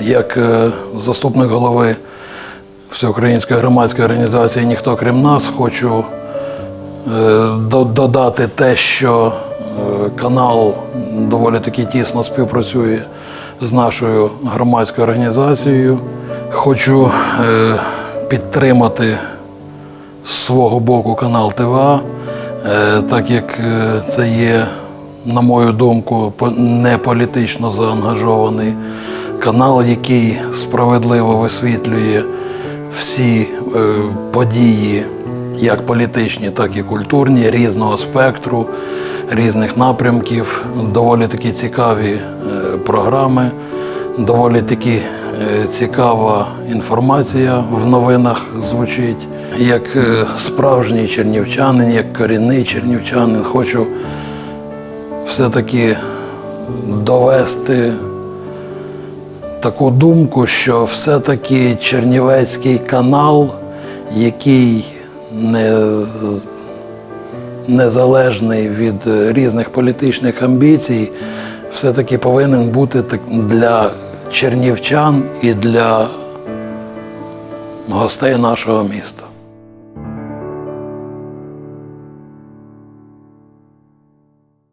як е, заступник голови Всеукраїнської громадської організації Ніхто крім нас, хочу е, додати те, що е, канал доволі таки тісно співпрацює з нашою громадською організацією. Хочу підтримати з свого боку канал ТВА, так як це є, на мою думку, не політично заангажований канал, який справедливо висвітлює всі е, події, як політичні, так і культурні, різного спектру, різних напрямків. Доволі такі цікаві е, програми, доволі таки е, цікава інформація в новинах звучить. Як е, справжній чернівчанин, як корінний чернівчанин, хочу все-таки довести таку думку, що все-таки Чернівецький канал, який не, незалежний від різних політичних амбіцій, все-таки повинен бути для чернівчан і для гостей нашого міста.